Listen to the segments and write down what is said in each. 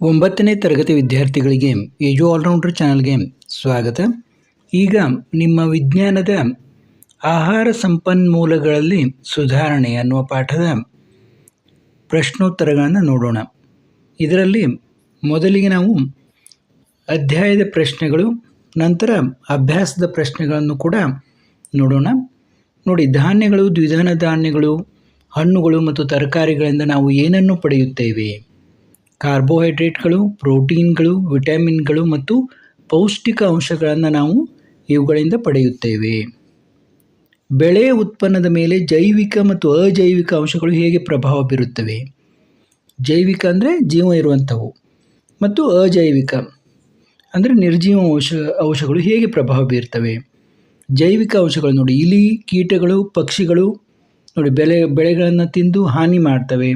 ಒಂಬತ್ತನೇ ತರಗತಿ ವಿದ್ಯಾರ್ಥಿಗಳಿಗೆ ಏಜು ಆಲ್ರೌಂಡರ್ ಚಾನಲ್ಗೆ ಸ್ವಾಗತ. ಈಗ ನಿಮ್ಮ ವಿಜ್ಞಾನದ ಆಹಾರ ಸಂಪನ್ಮೂಲಗಳಲ್ಲಿ ಸುಧಾರಣೆ ಅನ್ನುವ ಪಾಠದ ಪ್ರಶ್ನೋತ್ತರಗಳನ್ನು ನೋಡೋಣ. ಇದರಲ್ಲಿ ಮೊದಲಿಗೆ ನಾವು ಅಧ್ಯಾಯದ ಪ್ರಶ್ನೆಗಳು, ನಂತರ ಅಭ್ಯಾಸದ ಪ್ರಶ್ನೆಗಳನ್ನು ಕೂಡ ನೋಡೋಣ. ನೋಡಿ, ಧಾನ್ಯಗಳು, ದ್ವಿಧಾನ ಧಾನ್ಯಗಳು, ಹಣ್ಣುಗಳು ಮತ್ತು ತರಕಾರಿಗಳಿಂದ ನಾವು ಏನನ್ನು ಪಡೆಯುತ್ತೇವೆ? ಕಾರ್ಬೋಹೈಡ್ರೇಟ್ಗಳು, ಪ್ರೋಟೀನ್ಗಳು, ವಿಟಮಿನ್ಗಳು ಮತ್ತು ಪೌಷ್ಟಿಕ ಅಂಶಗಳನ್ನು ನಾವು ಇವುಗಳಿಂದ ಪಡೆಯುತ್ತೇವೆ. ಬೆಳೆ ಉತ್ಪನ್ನದ ಮೇಲೆ ಜೈವಿಕ ಮತ್ತು ಅಜೈವಿಕ ಅಂಶಗಳು ಹೇಗೆ ಪ್ರಭಾವ ಬೀರುತ್ತವೆ? ಜೈವಿಕ ಅಂದರೆ ಜೀವ ಇರುವಂಥವು ಮತ್ತು ಅಜೈವಿಕ ಅಂದರೆ ನಿರ್ಜೀವ ಅಂಶ, ಅಂಶಗಳು ಹೇಗೆ ಪ್ರಭಾವ ಬೀರ್ತವೆ? ಜೈವಿಕ ಅಂಶಗಳು ನೋಡಿ, ಇಲಿ ಕೀಟಗಳು, ಪಕ್ಷಿಗಳು ನೋಡಿ, ಬೆಳೆ, ಬೆಳೆಗಳನ್ನು ತಿಂದು ಹಾನಿ ಮಾಡ್ತವೆ.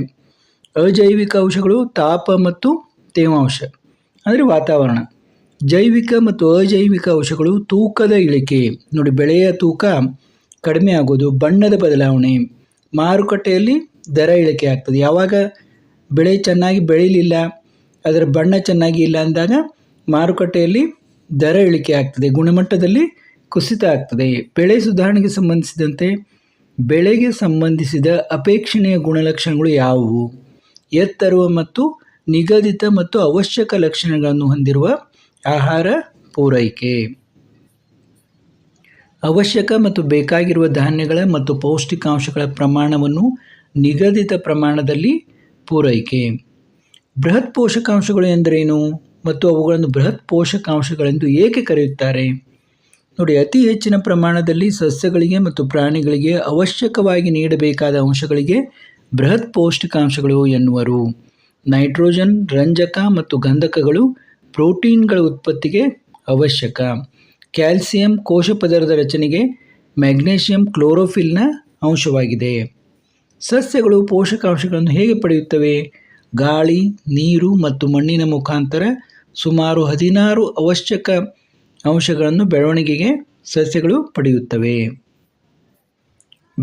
ಅಜೈವಿಕ ಅಂಶಗಳು ತಾಪ ಮತ್ತು ತೇವಾಂಶ, ಅಂದರೆ ವಾತಾವರಣ. ಜೈವಿಕ ಮತ್ತು ಅಜೈವಿಕ ಅಂಶಗಳು ತೂಕದ ಇಳಿಕೆ. ನೋಡಿ, ಬೆಳೆಯ ತೂಕ ಕಡಿಮೆ ಆಗೋದು, ಬಣ್ಣದ ಬದಲಾವಣೆ. ಮಾರುಕಟ್ಟೆಯಲ್ಲಿ ದರ ಇಳಿಕೆ ಆಗ್ತದೆ. ಯಾವಾಗ ಬೆಳೆ ಚೆನ್ನಾಗಿ ಬೆಳೀಲಿಲ್ಲ, ಅದರ ಬಣ್ಣ ಚೆನ್ನಾಗಿ ಇಲ್ಲ ಅಂದಾಗ ಮಾರುಕಟ್ಟೆಯಲ್ಲಿ ದರ ಇಳಿಕೆ ಆಗ್ತದೆ, ಗುಣಮಟ್ಟದಲ್ಲಿ ಕುಸಿತ ಆಗ್ತದೆ. ಬೆಳೆ ಸುಧಾರಣೆಗೆ ಸಂಬಂಧಿಸಿದಂತೆ, ಬೆಳೆಗೆ ಸಂಬಂಧಿಸಿದ ಅಪೇಕ್ಷಣೀಯ ಗುಣಲಕ್ಷಣಗಳು ಯಾವುವು? ಎತ್ತರುವ ಮತ್ತು ನಿಗದಿತ ಮತ್ತು ಅವಶ್ಯಕ ಲಕ್ಷಣಗಳನ್ನು ಹೊಂದಿರುವ ಆಹಾರ ಪೂರೈಕೆ. ಅವಶ್ಯಕ ಮತ್ತು ಬೇಕಾಗಿರುವ ಧಾನ್ಯಗಳ ಮತ್ತು ಪೌಷ್ಟಿಕಾಂಶಗಳ ಪ್ರಮಾಣವನ್ನು ನಿಗದಿತ ಪ್ರಮಾಣದಲ್ಲಿ ಪೂರೈಕೆ. ಬೃಹತ್ ಪೋಷಕಾಂಶಗಳು ಎಂದರೇನು ಮತ್ತು ಅವುಗಳನ್ನು ಬೃಹತ್ ಪೋಷಕಾಂಶಗಳೆಂದು ಏಕೆ ಕರೆಯುತ್ತಾರೆ? ನೋಡಿ, ಅತಿ ಹೆಚ್ಚಿನ ಪ್ರಮಾಣದಲ್ಲಿ ಸಸ್ಯಗಳಿಗೆ ಮತ್ತು ಪ್ರಾಣಿಗಳಿಗೆ ಅವಶ್ಯಕವಾಗಿ ನೀಡಬೇಕಾದ ಅಂಶಗಳಿಗೆ ಬೃಹತ್ ಪೌಷ್ಟಿಕಾಂಶಗಳು ಎನ್ನುವರು. ನೈಟ್ರೋಜನ್, ರಂಜಕ ಮತ್ತು ಗಂಧಕಗಳು ಪ್ರೋಟೀನ್ಗಳ ಉತ್ಪತ್ತಿಗೆ ಅವಶ್ಯಕ. ಕ್ಯಾಲ್ಸಿಯಂ ಕೋಶ ಪದರದ ರಚನೆಗೆ ಮ್ಯಾಗ್ನೇಷಿಯಂ ಕ್ಲೋರೋಫಿಲ್ನ ಅಂಶವಾಗಿದೆ. ಸಸ್ಯಗಳು ಪೋಷಕಾಂಶಗಳನ್ನು ಹೇಗೆ ಪಡೆಯುತ್ತವೆ? ಗಾಳಿ, ನೀರು ಮತ್ತು ಮಣ್ಣಿನ ಮುಖಾಂತರ ಸುಮಾರು ಹದಿನಾರು ಅವಶ್ಯಕ ಅಂಶಗಳನ್ನು ಬೆಳವಣಿಗೆಗೆ ಸಸ್ಯಗಳು ಪಡೆಯುತ್ತವೆ.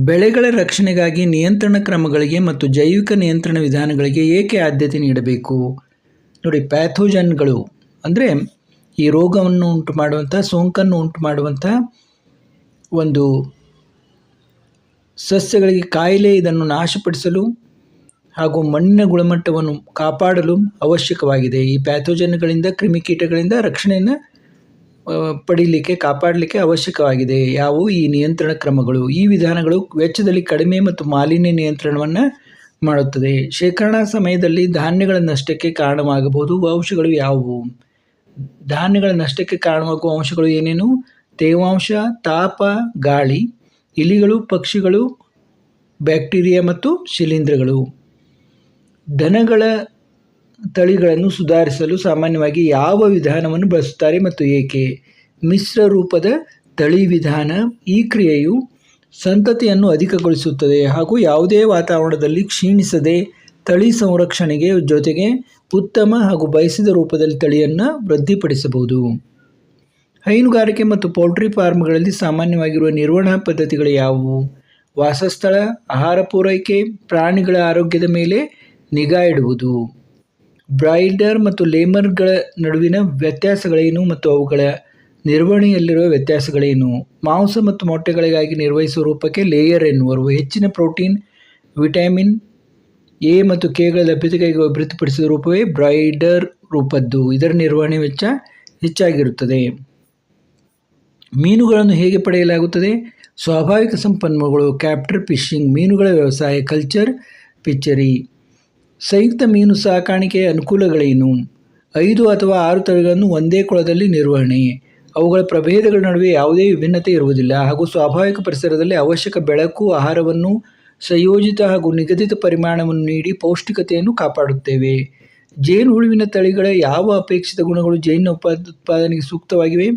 ಬೆಳೆಗಳ ರಕ್ಷಣೆಗಾಗಿ ನಿಯಂತ್ರಣ ಕ್ರಮಗಳಿಗೆ ಮತ್ತು ಜೈವಿಕ ನಿಯಂತ್ರಣ ವಿಧಾನಗಳಿಗೆ ಏಕೆ ಆದ್ಯತೆ ನೀಡಬೇಕು? ನೋಡಿ, ಪ್ಯಾಥೋಜನ್ಗಳು ಅಂದರೆ ಈ ರೋಗವನ್ನು ಉಂಟು ಮಾಡುವಂಥ, ಸೋಂಕನ್ನು ಉಂಟು ಮಾಡುವಂಥ ಒಂದು ಸಸ್ಯಗಳಿಗೆ ಕಾಯಿಲೆ ಇದನ್ನು ನಾಶಪಡಿಸಲು ಹಾಗೂ ಮಣ್ಣಿನ ಗುಣಮಟ್ಟವನ್ನು ಕಾಪಾಡಲು ಅವಶ್ಯಕವಾಗಿದೆ. ಈ ಪ್ಯಾಥೋಜನ್ಗಳಿಂದ ಕ್ರಿಮಿಕೀಟಗಳಿಂದ ರಕ್ಷಣೆಯನ್ನು ಪಡೀಲಿಕ್ಕೆ, ಕಾಪಾಡಲಿಕ್ಕೆ ಅವಶ್ಯಕವಾಗಿದೆ. ಯಾವುವು? ಈ ನಿಯಂತ್ರಣ ಕ್ರಮಗಳು. ಈ ವಿಧಾನಗಳು ವೆಚ್ಚದಲ್ಲಿ ಕಡಿಮೆ ಮತ್ತು ಮಾಲಿನ್ಯ ನಿಯಂತ್ರಣವನ್ನು ಮಾಡುತ್ತದೆ. ಶೇಖರಣಾ ಸಮಯದಲ್ಲಿ ಧಾನ್ಯಗಳ ನಷ್ಟಕ್ಕೆ ಕಾರಣವಾಗಬಹುದು. ಅಂಶಗಳು ಯಾವುವು? ಧಾನ್ಯಗಳ ನಷ್ಟಕ್ಕೆ ಕಾರಣವಾಗುವ ಅಂಶಗಳು ಏನೇನು? ತೇವಾಂಶ, ತಾಪ, ಗಾಳಿ, ಇಲಿಗಳು, ಪಕ್ಷಿಗಳು, ಬ್ಯಾಕ್ಟೀರಿಯಾ ಮತ್ತು ಶಿಲೀಂಧ್ರಗಳು. ದನಗಳ ತಳಿಗಳನ್ನು ಸುಧಾರಿಸಲು ಸಾಮಾನ್ಯವಾಗಿ ಯಾವ ವಿಧಾನವನ್ನು ಬಳಸುತ್ತಾರೆ ಮತ್ತು ಏಕೆ? ಮಿಶ್ರ ರೂಪದ ತಳಿ ವಿಧಾನ ಈ ಕ್ರಿಯೆಯು ಸಂತತಿಯನ್ನು ಅಧಿಕಗೊಳಿಸುತ್ತದೆ ಹಾಗೂ ಯಾವುದೇ ವಾತಾವರಣದಲ್ಲಿ ಕ್ಷೀಣಿಸದೆ ತಳಿ ಸಂರಕ್ಷಣೆಗೆ ಜೊತೆಗೆ ಉತ್ತಮ ಹಾಗೂ ಬಯಸಿದ ರೂಪದಲ್ಲಿ ತಳಿಯನ್ನು ವೃದ್ಧಿಪಡಿಸಬಹುದು. ಹೈನುಗಾರಿಕೆ ಮತ್ತು ಪೌಲ್ಟ್ರಿ ಫಾರ್ಮ್ಗಳಲ್ಲಿ ಸಾಮಾನ್ಯವಾಗಿರುವ ನಿರ್ವಹಣಾ ಪದ್ಧತಿಗಳು ಯಾವುವು? ವಾಸಸ್ಥಳ, ಆಹಾರ ಪೂರೈಕೆ, ಪ್ರಾಣಿಗಳ ಆರೋಗ್ಯದ ಮೇಲೆ ನಿಗಾ ಇಡುವುದು. ಬ್ರಾಯ್ಲರ್ ಮತ್ತು ಲೇಮರ್ಗಳ ನಡುವಿನ ವ್ಯತ್ಯಾಸಗಳೇನು ಮತ್ತು ಅವುಗಳ ನಿರ್ವಹಣೆಯಲ್ಲಿರುವ ವ್ಯತ್ಯಾಸಗಳೇನು? ಮಾಂಸ ಮತ್ತು ಮೊಟ್ಟೆಗಳಿಗಾಗಿ ನಿರ್ವಹಿಸುವ ರೂಪಕ್ಕೆ ಲೇಯರ್ ಎನ್ನುವರು. ಹೆಚ್ಚಿನ ಪ್ರೋಟೀನ್, ವಿಟಮಿನ್ ಎ ಮತ್ತು ಕೆಗಳ ಲಭ್ಯತೆಗಾಗಿ ಅಭಿವೃದ್ಧಿಪಡಿಸಿದ ರೂಪವೇ ಬ್ರಾಯ್ಡರ್ ರೂಪದ್ದು. ಇದರ ನಿರ್ವಹಣೆ ವೆಚ್ಚ ಹೆಚ್ಚಾಗಿರುತ್ತದೆ. ಮೀನುಗಳನ್ನು ಹೇಗೆ ಪಡೆಯಲಾಗುತ್ತದೆ? ಸ್ವಾಭಾವಿಕ ಸಂಪನ್ಮೂಲಗಳು ಕ್ಯಾಪ್ಟರ್ ಫಿಶಿಂಗ್, ಮೀನುಗಳ ವ್ಯವಸಾಯ, ಕಲ್ಚರ್ ಪಿಚ್ಚರಿ. ಸಂಯುಕ್ತ ಮೀನು ಸಾಕಾಣಿಕೆಯ ಅನುಕೂಲಗಳೇನು? ಐದು ಅಥವಾ ಆರು ತಳಿಗಳನ್ನು ಒಂದೇ ಕೊಳದಲ್ಲಿ ನಿರ್ವಹಣೆ. ಅವುಗಳ ಪ್ರಭೇದಗಳ ನಡುವೆ ಯಾವುದೇ ವಿಭಿನ್ನತೆ ಇರುವುದಿಲ್ಲ. ಹಾಗೂ ಸ್ವಾಭಾವಿಕ ಪರಿಸರದಲ್ಲಿ ಅವಶ್ಯಕ ಬೆಳಕು, ಆಹಾರವನ್ನು ಸಂಯೋಜಿತ ಹಾಗೂ ನಿಗದಿತ ಪರಿಮಾಣವನ್ನು ನೀಡಿ ಪೌಷ್ಟಿಕತೆಯನ್ನು ಕಾಪಾಡುತ್ತೇವೆ. ಜೇನು ಹುಳುವಿನ ತಳಿಗಳ ಯಾವ ಅಪೇಕ್ಷಿತ ಗುಣಗಳು ಜೇನಿನ ಉಪ ಉತ್ಪಾದನೆಗೆ ಸೂಕ್ತವಾಗಿವೆ?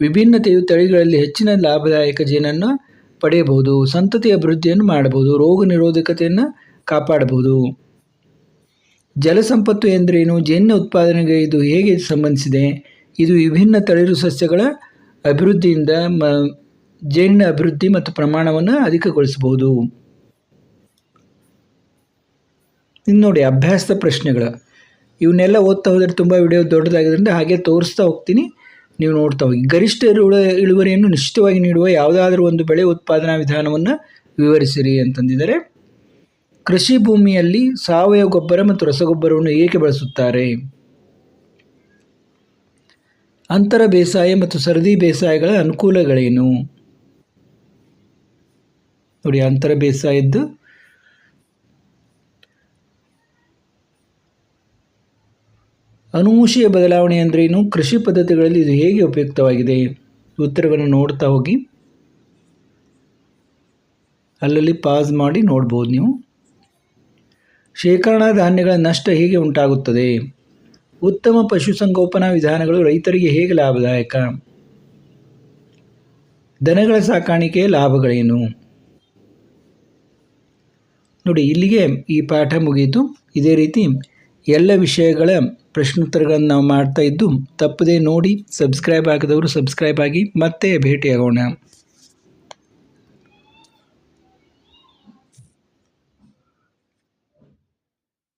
ವಿಭಿನ್ನತೆಯು ತಳಿಗಳಲ್ಲಿ ಹೆಚ್ಚಿನ ಲಾಭದಾಯಕ ಜೇನನ್ನು ಪಡೆಯಬಹುದು. ಸಂತತಿ ಅಭಿವೃದ್ಧಿಯನ್ನು ಮಾಡಬಹುದು. ರೋಗ ನಿರೋಧಕತೆಯನ್ನು ಕಾಪಾಡಬಹುದು. ಜಲಸಂಪತ್ತು ಎಂದರೇನು, ಜೇನಿನ ಉತ್ಪಾದನೆಗೆ ಇದು ಹೇಗೆ ಸಂಬಂಧಿಸಿದೆ? ಇದು ವಿಭಿನ್ನ ತಳಿರು ಸಸ್ಯಗಳ ಅಭಿವೃದ್ಧಿಯಿಂದ ಮ, ಜೇನಿನ ಅಭಿವೃದ್ಧಿ ಮತ್ತು ಪ್ರಮಾಣವನ್ನು ಅಧಿಕಗೊಳಿಸಬಹುದು. ಇನ್ನು ನೋಡಿ ಅಭ್ಯಾಸದ ಪ್ರಶ್ನೆಗಳು. ಇವನ್ನೆಲ್ಲ ಓದ್ತಾ ಹೋದರೆ ತುಂಬ ವಿಡಿಯೋ ದೊಡ್ಡದಾಗಿದ್ದರಿಂದ ಹಾಗೆ ತೋರಿಸ್ತಾ ಹೋಗ್ತೀನಿ. ನೀವು ನೋಡ್ತಾ ಹೋಗಿ. ಗರಿಷ್ಠ ಇಳುವ ಇಳುವರಿಯನ್ನು ನಿಶ್ಚಿತವಾಗಿ ನೀಡುವ ಯಾವುದಾದ್ರೂ ಒಂದು ಬೆಳೆ ಉತ್ಪಾದನಾ ವಿಧಾನವನ್ನು ವಿವರಿಸಿರಿ ಅಂತಂದಿದ್ದಾರೆ. ಕೃಷಿ ಭೂಮಿಯಲ್ಲಿ ಸಾವಯವ ಗೊಬ್ಬರ ಮತ್ತು ರಸಗೊಬ್ಬರವನ್ನು ಏಕೆ ಬಳಸುತ್ತಾರೆ? ಅಂತರ ಬೇಸಾಯ ಮತ್ತು ಸರದಿ ಬೇಸಾಯಗಳ ಅನುಕೂಲಗಳೇನು? ನೋಡಿ, ಅಂತರ ಬೇಸಾಯದ್ದು ಅನುವಂಶೀಯ ಬದಲಾವಣೆ ಅಂದ್ರೇನು ಕೃಷಿ ಪದ್ಧತಿಗಳಲ್ಲಿ ಇದು ಹೇಗೆ ಉಪಯುಕ್ತವಾಗಿದೆ? ಉತ್ತರವನ್ನು ನೋಡ್ತಾ ಹೋಗಿ. ಅಲ್ಲಲ್ಲಿ ಪಾಸ್ ಮಾಡಿ ನೋಡ್ಬೋದು ನೀವು. ಶೇಖರಣಾ ಧಾನ್ಯಗಳ ನಷ್ಟ ಹೇಗೆ ಉಂಟಾಗುತ್ತದೆ? ಉತ್ತಮ ಪಶುಸಂಗೋಪನಾ ವಿಧಾನಗಳು ರೈತರಿಗೆ ಹೇಗೆ ಲಾಭದಾಯಕ? ದನಗಳ ಸಾಕಾಣಿಕೆಯ ಲಾಭಗಳೇನು? ನೋಡಿ, ಇಲ್ಲಿಗೆ ಈ ಪಾಠ ಮುಗಿಯಿತು. ಇದೇ ರೀತಿ ಎಲ್ಲ ವಿಷಯಗಳ ಪ್ರಶ್ನೋತ್ತರಗಳನ್ನು ನಾವು ಮಾಡ್ತಾ ಇದ್ದು, ತಪ್ಪದೇ ನೋಡಿ, ಸಬ್ಸ್ಕ್ರೈಬ್ ಆಗದವರು ಸಬ್ಸ್ಕ್ರೈಬ್ ಆಗಿ ಮತ್ತೆ ಭೇಟಿಯಾಗೋಣ.